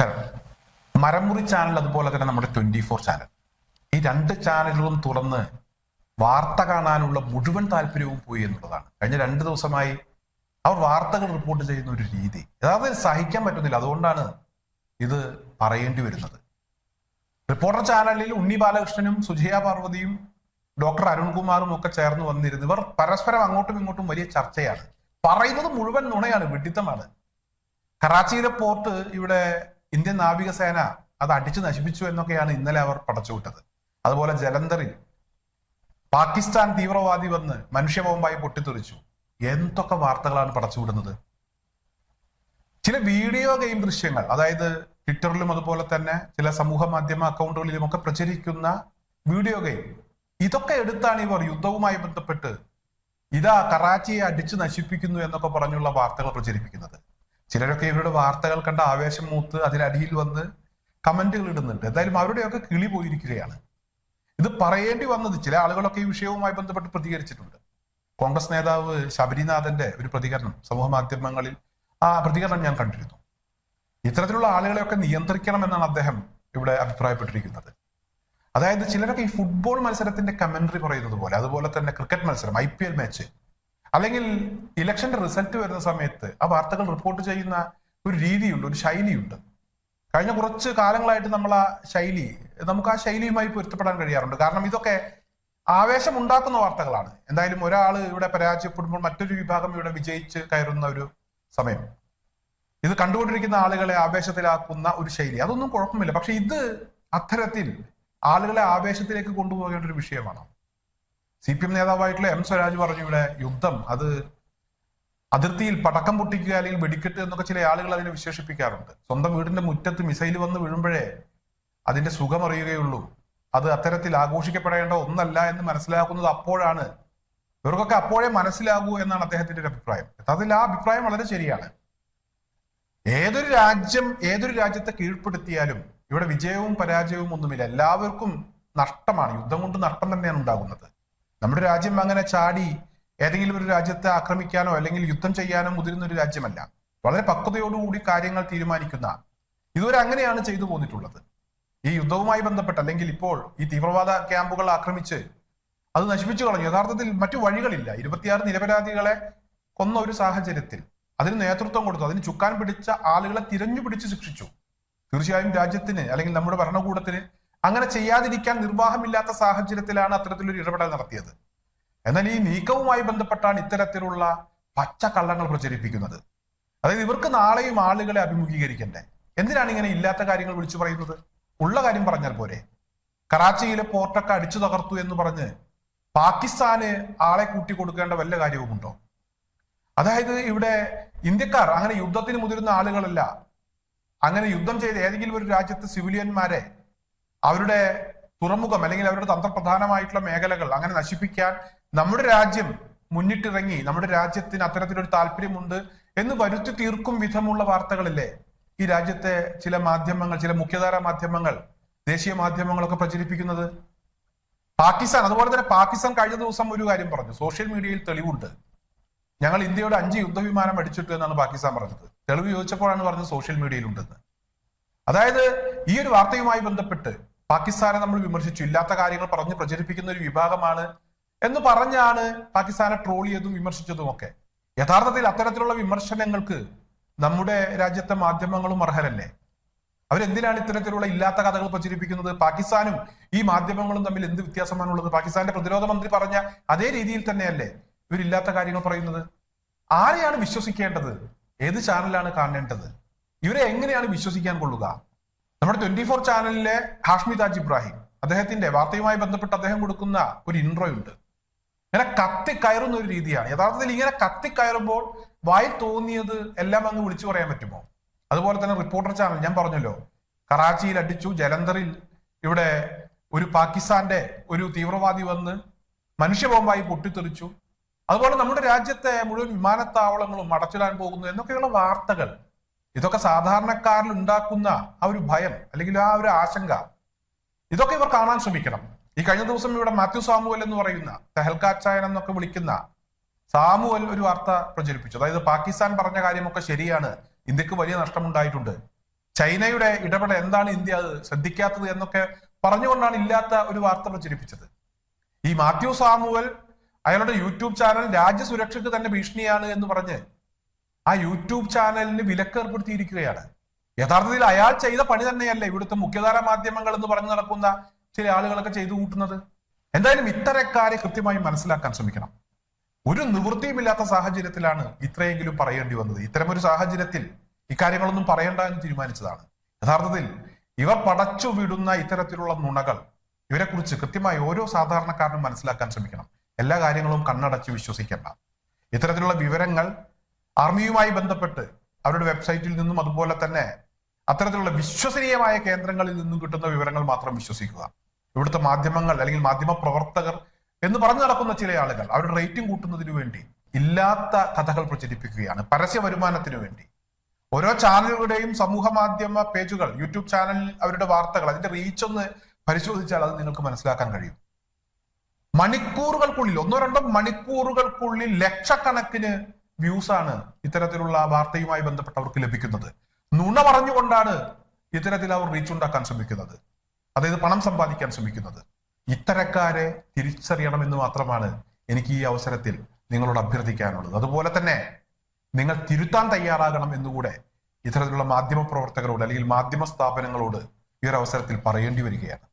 നമസ്കാരം. മരമുറി ചാനൽ അതുപോലെ തന്നെ നമ്മുടെ ട്വന്റി ഫോർ ചാനൽ ഈ രണ്ട് ചാനലുകളും തുറന്ന് വാർത്ത കാണാനുള്ള മുഴുവൻ താല്പര്യവും പോയി എന്നുള്ളതാണ്. കഴിഞ്ഞ രണ്ട് ദിവസമായി അവർ വാർത്തകൾ റിപ്പോർട്ട് ചെയ്യുന്ന ഒരു രീതി. യഥാർത്ഥത്തിൽ സഹിക്കാൻ പറ്റുന്നില്ല. അതുകൊണ്ടാണ് ഇത് പറയേണ്ടി വരുന്നത്. റിപ്പോർട്ടർ ചാനലിൽ ഉണ്ണി ബാലകൃഷ്ണനും സുജയ പാർവതിയും ഡോക്ടർ അരുൺകുമാറും ഒക്കെ ചേർന്ന് വന്നിരുന്നു. ഇവർ പരസ്പരം അങ്ങോട്ടും ഇങ്ങോട്ടും വലിയ ചർച്ചയാണ്. പറയുന്നത് മുഴുവൻ നുണയാണ് വിഡിത്തമാണ്. കറാച്ചിയിലെ പോർട്ട് ഇവിടെ ഇന്ത്യൻ നാവികസേന അത് അടിച്ചു നശിപ്പിച്ചു എന്നൊക്കെയാണ് ഇന്നലെ അവർ പടച്ചുവിട്ടത് അതുപോലെ ജലന്ധറിൽ പാകിസ്ഥാൻ തീവ്രവാദി വന്ന് മനുഷ്യബോംബായി പൊട്ടിത്തെറിച്ചു. എന്തൊക്കെ വാർത്തകളാണ് പടച്ചുവിടുന്നത് ചില വീഡിയോ ഗെയിം ദൃശ്യങ്ങൾ അതായത് ട്വിറ്ററിലും അതുപോലെ തന്നെ ചില സമൂഹ മാധ്യമ അക്കൗണ്ടുകളിലും ഒക്കെ പ്രചരിക്കുന്ന വീഡിയോ ഗെയിം ഇതൊക്കെ എടുത്താണ് ഇവർ യുദ്ധവുമായി ബന്ധപ്പെട്ട് ഇതാ കറാച്ചിയെ അടിച്ചു നശിപ്പിക്കുന്നു എന്നൊക്കെ പറഞ്ഞുള്ള വാർത്തകൾ പ്രചരിപ്പിക്കുന്നത്. ചിലരൊക്കെ ഇവരുടെ വാർത്തകൾ കണ്ട ആവേശം മൂത്ത് അതിനടിയിൽ വന്ന് കമന്റുകൾ ഇടുന്നുണ്ട്. എന്തായാലും അവരുടെയൊക്കെ കിളി പോയിരിക്കുകയാണ്. ഇത് പറയേണ്ടി വന്നത് ചില ആളുകളൊക്കെ ഈ വിഷയവുമായി ബന്ധപ്പെട്ട് പ്രതികരിച്ചിട്ടുണ്ട്. കോൺഗ്രസ് നേതാവ് ശബരിനാഥന്റെ ഒരു പ്രതികരണം സമൂഹ മാധ്യമങ്ങളിൽ ആ പ്രതികരണം ഞാൻ കണ്ടിരുന്നു. ഇത്തരത്തിലുള്ള ആളുകളെയൊക്കെ നിയന്ത്രിക്കണം എന്നാണ് അദ്ദേഹം ഇവിടെ അഭിപ്രായപ്പെട്ടിരിക്കുന്നത്. അതായത് ചിലരൊക്കെ ഈ ഫുട്ബോൾ മത്സരത്തിന്റെ കമന്ററി പറയുന്നത് പോലെ അതുപോലെ തന്നെ ക്രിക്കറ്റ് മത്സരം ഐ പി എൽ മാച്ച് അല്ലെങ്കിൽ ഇലക്ഷന്റെ റിസൾട്ട് വരുന്ന സമയത്ത് ആ വാർത്തകൾ റിപ്പോർട്ട് ചെയ്യുന്ന ഒരു രീതിയുണ്ട് ഒരു ശൈലിയുണ്ട്. കഴിഞ്ഞ കുറച്ച് കാലങ്ങളായിട്ട് നമ്മൾ ആ ശൈലി നമുക്ക് ആ ശൈലിയുമായി പൊരുത്തപ്പെടാൻ കഴിയാറുണ്ട്. കാരണം ഇതൊക്കെ ആവേശം ഉണ്ടാക്കുന്ന വാർത്തകളാണ്. എന്തായാലും ഒരാൾ ഇവിടെ പരാജയപ്പെടുമ്പോൾ മറ്റൊരു വിഭാഗം ഇവിടെ വിജയിച്ച് കയറുന്ന ഒരു സമയം. ഇത് കണ്ടുകൊണ്ടിരിക്കുന്ന ആളുകളെ ആവേശത്തിലാക്കുന്ന ഒരു ശൈലി. അതൊന്നും കുഴപ്പമില്ല. പക്ഷെ ഇത് അത്തരത്തിൽ ആളുകളെ ആവേശത്തിലേക്ക് കൊണ്ടുപോകേണ്ട ഒരു വിഷയമാണ്. സി പി എം നേതാവായിട്ടുള്ള എം സ്വരാജ് പറഞ്ഞു ഇവിടെ യുദ്ധം അത് അതിർത്തിയിൽ പടക്കം പൊട്ടിക്കുക അല്ലെങ്കിൽ വെടിക്കെട്ട് എന്നൊക്കെ ചില ആളുകൾ അതിനെ വിശേഷിപ്പിക്കാറുണ്ട്. സ്വന്തം വീടിന്റെ മുറ്റത്ത് മിസൈൽ വന്ന് വീഴുമ്പോഴേ അതിന്റെ സുഖം അറിയുകയുള്ളൂ. അത് അത്തരത്തിൽ ആഘോഷിക്കപ്പെടേണ്ട ഒന്നല്ല എന്ന് മനസ്സിലാക്കുന്നത് അപ്പോഴാണ്. ഇവർക്കൊക്കെ അപ്പോഴേ മനസ്സിലാകൂ എന്നാണ് അദ്ദേഹത്തിന്റെ ഒരു അഭിപ്രായം. യഥാർത്ഥത്തിൽ ആ അഭിപ്രായം വളരെ ശരിയാണ്. ഏതൊരു രാജ്യം ഏതൊരു രാജ്യത്തെ കീഴ്പ്പെടുത്തിയാലും ഇവിടെ വിജയവും പരാജയവും ഒന്നുമില്ല. എല്ലാവർക്കും നഷ്ടമാണ്. യുദ്ധം കൊണ്ട് നഷ്ടം തന്നെയാണ് ഉണ്ടാകുന്നത്. നമ്മുടെ രാജ്യം അങ്ങനെ ചാടി ഏതെങ്കിലും ഒരു രാജ്യത്തെ ആക്രമിക്കാനോ അല്ലെങ്കിൽ യുദ്ധം ചെയ്യാനോ മുതിരുന്ന ഒരു രാജ്യമല്ല. വളരെ പക്വതയോടുകൂടി കാര്യങ്ങൾ തീരുമാനിക്കുന്ന ഇതുവരെ അങ്ങനെയാണ് ചെയ്തു പോന്നിട്ടുള്ളത്. ഈ യുദ്ധവുമായി ബന്ധപ്പെട്ട് അല്ലെങ്കിൽ ഇപ്പോൾ ഈ തീവ്രവാദ ക്യാമ്പുകൾ ആക്രമിച്ച് അത് നശിപ്പിച്ചു കളഞ്ഞു. യഥാർത്ഥത്തിൽ മറ്റു വഴികളില്ല. ഇരുപത്തിയാറ് നിരപരാധികളെ കൊന്ന ഒരു സാഹചര്യത്തിൽ അതിന് നേതൃത്വം കൊടുത്തു. അതിന് ചുക്കാൻ പിടിച്ച ആളുകളെ തിരഞ്ഞു പിടിച്ച് ശിക്ഷിച്ചു. തീർച്ചയായും രാജ്യത്തിന് അല്ലെങ്കിൽ നമ്മുടെ ഭരണകൂടത്തിന് അങ്ങനെ ചെയ്യാതിരിക്കാൻ നിർവാഹമില്ലാത്ത സാഹചര്യത്തിലാണ് അത്തരത്തിലൊരു ഇടപെടൽ നടത്തിയത്. എന്നാൽ ഈ നീക്കവുമായി ബന്ധപ്പെട്ടാണ് ഇത്തരത്തിലുള്ള പച്ചക്കള്ളങ്ങൾ പ്രചരിപ്പിക്കുന്നത്. അതായത് ഇവർക്ക് നാളെയും ആളുകളെ അഭിമുഖീകരിക്കണ്ടേ? എന്തിനാണ് ഇങ്ങനെ ഇല്ലാത്ത കാര്യങ്ങൾ വിളിച്ചു പറയുന്നത്? ഉള്ള കാര്യം പറഞ്ഞാൽ പോരെ. കറാച്ചിയിലെ പോർട്ടൊക്കെ അടിച്ചു തകർത്തു എന്ന് പറഞ്ഞ് പാകിസ്ഥാന് ആളെ കൂട്ടി കൊടുക്കേണ്ട വല്ല കാര്യവുമുണ്ടോ? അതായത് ഇവിടെ ഇന്ത്യക്കാർ അങ്ങനെ യുദ്ധത്തിന് മുതിരുന്ന ആളുകളല്ല അങ്ങനെ യുദ്ധം ചെയ്ത് ഏതെങ്കിലും ഒരു രാജ്യത്തെ സിവിലിയന്മാരെ അവരുടെ തുറമുഖം അല്ലെങ്കിൽ അവരുടെ തന്ത്രപ്രധാനമായിട്ടുള്ള മേഖലകൾ അങ്ങനെ നശിപ്പിക്കാൻ നമ്മുടെ രാജ്യം മുന്നിട്ടിറങ്ങി നമ്മുടെ രാജ്യത്തിന് അത്തരത്തിലൊരു താല്പര്യമുണ്ട് എന്ന് വരുത്തി തീർക്കും വിധമുള്ള വാർത്തകളില്ലേ? ഈ രാജ്യത്തെ ചില മാധ്യമങ്ങൾ ചില മുഖ്യധാര മാധ്യമങ്ങൾ ദേശീയ മാധ്യമങ്ങളൊക്കെ പ്രചരിപ്പിക്കുന്നത്. പാകിസ്ഥാൻ അതുപോലെ തന്നെ പാകിസ്ഥാൻ കഴിഞ്ഞ ദിവസം ഒരു കാര്യം പറഞ്ഞു. സോഷ്യൽ മീഡിയയിൽ തെളിവുണ്ട്. ഞങ്ങൾ ഇന്ത്യയുടെ അഞ്ച് യുദ്ധവിമാനം അടിച്ചിട്ടു എന്നാണ് പാകിസ്ഥാൻ പറഞ്ഞത്. തെളിവ് ചോദിച്ചപ്പോഴാണ് പറഞ്ഞത് സോഷ്യൽ മീഡിയയിലുണ്ടെന്ന്. അതായത് ഈ ഒരു വാർത്തയുമായി ബന്ധപ്പെട്ട് പാകിസ്ഥാനെ നമ്മൾ വിമർശിച്ചു. ഇല്ലാത്ത കാര്യങ്ങൾ പറഞ്ഞ് പ്രചരിപ്പിക്കുന്ന ഒരു വിഭാഗമാണ് എന്ന് പറഞ്ഞാണ് പാകിസ്ഥാനെ ട്രോൾ ചെയ്തും വിമർശിച്ചതും ഒക്കെ. യഥാർത്ഥത്തിൽ അത്തരത്തിലുള്ള വിമർശനങ്ങൾക്ക് നമ്മുടെ രാജ്യത്തെ മാധ്യമങ്ങളും അർഹരല്ലേ? അവരെന്തിനാണ് ഇത്തരത്തിലുള്ള ഇല്ലാത്ത കഥകൾ പ്രചരിപ്പിക്കുന്നത്? പാകിസ്ഥാനും ഈ മാധ്യമങ്ങളും തമ്മിൽ എന്ത് വ്യത്യാസമാണുള്ളത്? പാകിസ്ഥാന്റെ പ്രതിരോധ മന്ത്രി പറഞ്ഞ അതേ രീതിയിൽ തന്നെയല്ലേ ഇവരില്ലാത്ത കാര്യങ്ങൾ പറയുന്നത്? ആരെയാണ് വിശ്വസിക്കേണ്ടത്? ഏത് ചാനലാണ് കാണേണ്ടത്? ഇവരെ എങ്ങനെയാണ് വിശ്വസിക്കാൻ കൊള്ളുക? നമ്മുടെ ട്വന്റി ഫോർ ചാനലിലെ ഹാഷ്മി താജ് ഇബ്രാഹിം അദ്ദേഹത്തിന്റെ വാർത്തയുമായി ബന്ധപ്പെട്ട് അദ്ദേഹം കൊടുക്കുന്ന ഒരു ഇൻട്രോ ഉണ്ട്. ഇങ്ങനെ കത്തി കയറുന്ന ഒരു രീതിയാണ്. യഥാർത്ഥത്തിൽ ഇങ്ങനെ കത്തി കയറുമ്പോൾ വായി തോന്നിയത് എല്ലാം അങ്ങ് വിളിച്ചു പറയാൻ പറ്റുമോ? അതുപോലെ തന്നെ റിപ്പോർട്ടർ ചാനൽ ഞാൻ പറഞ്ഞല്ലോ കറാച്ചിയിൽ അടിച്ചു ജലന്ധറിൽ ഇവിടെ ഒരു പാകിസ്ഥാന്റെ ഒരു തീവ്രവാദി വന്ന് മനുഷ്യബോംബായി പൊട്ടിത്തെറിച്ചു. അതുപോലെ നമ്മുടെ രാജ്യത്തെ മുഴുവൻ വിമാനത്താവളങ്ങളും അടച്ചിടാൻ പോകുന്നു എന്നൊക്കെയുള്ള വാർത്തകൾ ഇതൊക്കെ സാധാരണക്കാരിൽ ഉണ്ടാക്കുന്ന ആ ഒരു ഭയം അല്ലെങ്കിൽ ആ ഒരു ആശങ്ക. ഇതൊക്കെ ഇവർ കാണാൻ ശ്രമിക്കണം. ഈ കഴിഞ്ഞ ദിവസം ഇവിടെ മാത്യു സാമുവൽ എന്ന് പറയുന്ന തെഹൽക്കാച്ചായൻ എന്നൊക്കെ വിളിക്കുന്ന സാമുവൽ ഒരു വാർത്ത പ്രചരിപ്പിച്ചു. അതായത് പാകിസ്ഥാൻ പറഞ്ഞ കാര്യമൊക്കെ ശരിയാണ്. ഇന്ത്യയ്ക്ക് വലിയ നഷ്ടമുണ്ടായിട്ടുണ്ട്. ചൈനയുടെ ഇടപെടൽ എന്താണ് ഇന്ത്യ അത് ശ്രദ്ധിക്കാത്തത് എന്നൊക്കെ പറഞ്ഞുകൊണ്ടാണ് ഇല്ലാത്ത ഒരു വാർത്ത പ്രചരിപ്പിച്ചത്. ഈ മാത്യു സാമുവൽ അയാളുടെ യൂട്യൂബ് ചാനൽ രാജ്യസുരക്ഷയ്ക്ക് തന്നെ ഭീഷണിയാണ് എന്ന് പറഞ്ഞ് ആ യൂട്യൂബ് ചാനലിന് വിലക്ക് ഏർപ്പെടുത്തിയിരിക്കുകയാണ് യഥാർത്ഥത്തിൽ അയാൾ ചെയ്ത പണി തന്നെയല്ല ഇവിടുത്തെ മുഖ്യധാര മാധ്യമങ്ങൾ എന്ന് പറഞ്ഞു നടക്കുന്ന ചില ആളുകളൊക്കെ ചെയ്തു കൂട്ടുന്നത്? എന്തായാലും ഇത്തരക്കാരെ കൃത്യമായി മനസ്സിലാക്കാൻ ശ്രമിക്കണം. ഒരു നിവൃത്തിയുമില്ലാത്ത സാഹചര്യത്തിലാണ് ഇത്രയെങ്കിലും പറയേണ്ടി വന്നത്. ഇത്തരമൊരു സാഹചര്യത്തിൽ ഇക്കാര്യങ്ങളൊന്നും പറയണ്ട എന്ന് തീരുമാനിച്ചതാണ്. യഥാർത്ഥത്തിൽ ഇവർ പടച്ചു വിടുന്ന ഇത്തരത്തിലുള്ള നുണകൾ ഇവരെക്കുറിച്ച് കൃത്യമായി ഓരോ സാധാരണക്കാരനും മനസ്സിലാക്കാൻ ശ്രമിക്കണം. എല്ലാ കാര്യങ്ങളും കണ്ണടച്ച് വിശ്വസിക്കേണ്ട. ഇത്തരത്തിലുള്ള വിവരങ്ങൾ ആർമിയുമായി ബന്ധപ്പെട്ട് അവരുടെ വെബ്സൈറ്റിൽ നിന്നും അതുപോലെ തന്നെ അത്തരത്തിലുള്ള വിശ്വസനീയമായ കേന്ദ്രങ്ങളിൽ നിന്നും കിട്ടുന്ന വിവരങ്ങൾ മാത്രം വിശ്വസിക്കുക. ഇവിടുത്തെ മാധ്യമങ്ങൾ അല്ലെങ്കിൽ മാധ്യമ പ്രവർത്തകർ എന്ന് പറഞ്ഞു നടക്കുന്ന ചില ആളുകൾ അവരുടെ റേറ്റിംഗ് കൂട്ടുന്നതിനു വേണ്ടി ഇല്ലാത്ത കഥകൾ പ്രചരിപ്പിക്കുകയാണ്. പരസ്യ വരുമാനത്തിനു വേണ്ടി. ഓരോ ചാനലുകളുടെയും സമൂഹ മാധ്യമ പേജുകൾ യൂട്യൂബ് ചാനലിൽ അവരുടെ വാർത്തകൾ അതിന്റെ റീച്ച് ഒന്ന് പരിശോധിച്ചാൽ അത് നിങ്ങൾക്ക് മനസ്സിലാക്കാൻ കഴിയും. മണിക്കൂറുകൾക്കുള്ളിൽ ഒന്നോ രണ്ടോ മണിക്കൂറുകൾക്കുള്ളിൽ ലക്ഷക്കണക്കിന് വ്യൂസ് ആണ് ഇത്തരത്തിലുള്ള വാർത്തയുമായി ബന്ധപ്പെട്ടവർക്ക് ലഭിക്കുന്നത്. നുണ പറഞ്ഞുകൊണ്ടാണ് ഇത്തരത്തിൽ അവർ റീച്ച് ഉണ്ടാക്കാൻ ശ്രമിക്കുന്നത്. അതായത് പണം സമ്പാദിക്കാൻ ശ്രമിക്കുന്നത്. ഇത്തരക്കാരെ തിരിച്ചറിയണമെന്ന് മാത്രമാണ് എനിക്ക് ഈ അവസരത്തിൽ നിങ്ങളോട് അഭ്യർത്ഥിക്കാനുള്ളത്. അതുപോലെ തന്നെ നിങ്ങൾ തിരുത്താൻ തയ്യാറാകണം എന്നുകൂടെ ഇത്തരത്തിലുള്ള മാധ്യമ പ്രവർത്തകരോട് അല്ലെങ്കിൽ മാധ്യമ സ്ഥാപനങ്ങളോട് ഈ ഒരു അവസരത്തിൽ പറയേണ്ടി വരികയാണ്.